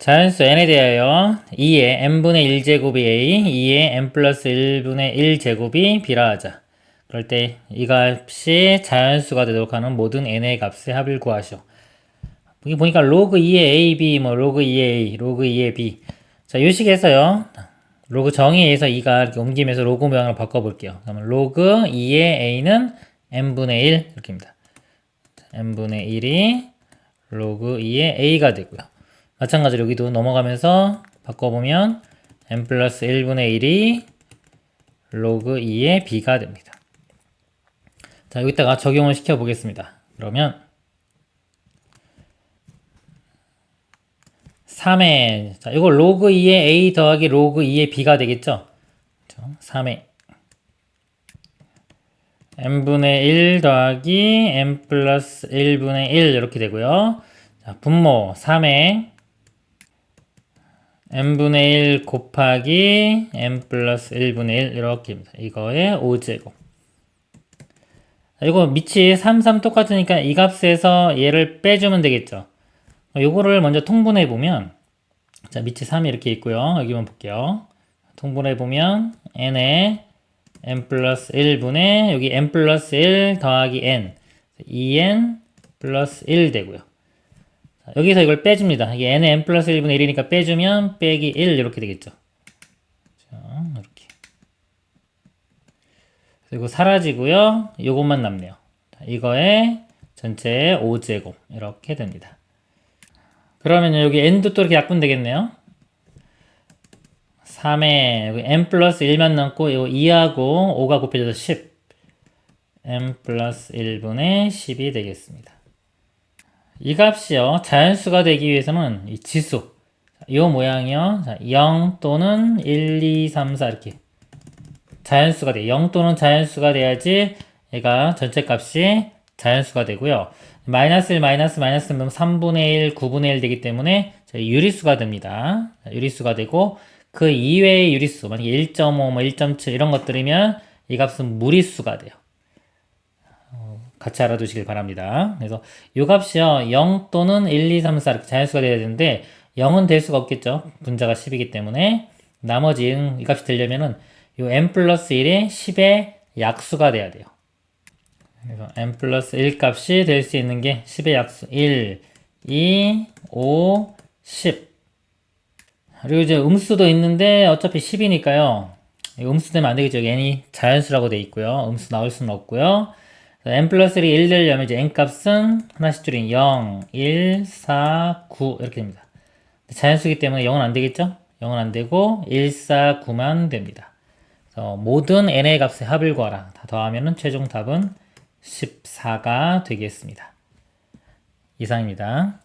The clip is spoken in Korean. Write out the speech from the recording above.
자연수 n에 대하여 2의 n분의 1제곱이 a, 2의 n 플러스 1분의 1제곱이 b라 하자. 그럴 때 이 값이 자연수가 되도록 하는 모든 n의 값의 합을 구하시오. 여기 보니까 로그 2의 ab, 뭐 로그 2의 a, 로그 2의 b. 자, 이 식에서요. 로그 정의에서 이가 이렇게 옮기면서 로그 모양을 바꿔볼게요. 그러면 로그 2의 a는 n분의 1 이렇게입니다. n분의 1이 로그 2의 a가 되고요. 마찬가지로 여기도 넘어가면서 바꿔보면 n 플러스 1분의 1이 로그 2의 b가 됩니다. 자, 여기다가 적용을 시켜 보겠습니다. 그러면 3의 자, 이거 로그 2의 a 더하기 로그 2의 b가 되겠죠? 3의 n분의 1 더하기 n 플러스 1분의 1 이렇게 되고요. 자, 분모 3의 n분의 1 곱하기 n 플러스 1분의 1 이렇게입니다. 이거의 5제곱. 이거 밑이 3, 3 똑같으니까 이 값에서 얘를 빼주면 되겠죠. 요거를 먼저 통분해 보면 자 밑이 3이 이렇게 있고요. 여기만 볼게요. 통분해 보면 n에 n 플러스 1분의 여기 n 플러스 1 더하기 n 2n 플러스 1 되고요. 자, 여기서 이걸 빼줍니다. 이게 n에 n 플러스 1분의 1이니까 빼주면 빼기 1 이렇게 되겠죠. 자, 이렇게. 그리고 사라지고요. 요것만 남네요. 자, 이거에 전체 5제곱 이렇게 됩니다. 그러면 여기 n도 또 이렇게 약분 되겠네요. 3에 여기 n 플러스 1만 남고 이거 2하고 5가 곱해져서 10 n 플러스 1분의 10이 되겠습니다. 이 값이요 자연수가 되기 위해서는 이 지수 이 모양이요 0 또는 1, 2, 3, 4 이렇게 자연수가 돼. 0 또는 자연수가 돼야지 얘가 전체 값이 자연수가 되고요. 마이너스 1, 마이너스 마이너스 넣으면 3분의 1, 9분의 1 되기 때문에 유리수가 됩니다. 유리수가 되고 그 이외의 유리수, 만약에 1.5, 뭐 1.7 이런 것들이면 이 값은 무리수가 돼요. 어, 같이 알아두시길 바랍니다. 그래서 이 값이요. 0 또는 1, 2, 3, 4 이렇게 자연수가 돼야 되는데 0은 될 수가 없겠죠. 분자가 10이기 때문에 나머지 이 값이 되려면은 이 n 플러스 1이 10의 약수가 돼야 돼요. 그래서 n 플러스 1 값이 될 수 있는 게 10의 약수 1, 2, 5, 10 그리고 이제 음수도 있는데 어차피 10이니까요 음수 되면 안 되겠죠 n이 자연수라고 돼 있고요 음수 나올 수는 없고요 n 플러스 1이 1 되려면 이제 n 값은 하나씩 줄인 0, 1, 4, 9 이렇게 됩니다 자연수기 때문에 0은 안 되겠죠 0은 안 되고 1, 4, 9만 됩니다 그래서 모든 n의 값의 합을 구하라 다 더하면 최종 답은 14가 되겠습니다. 이상입니다.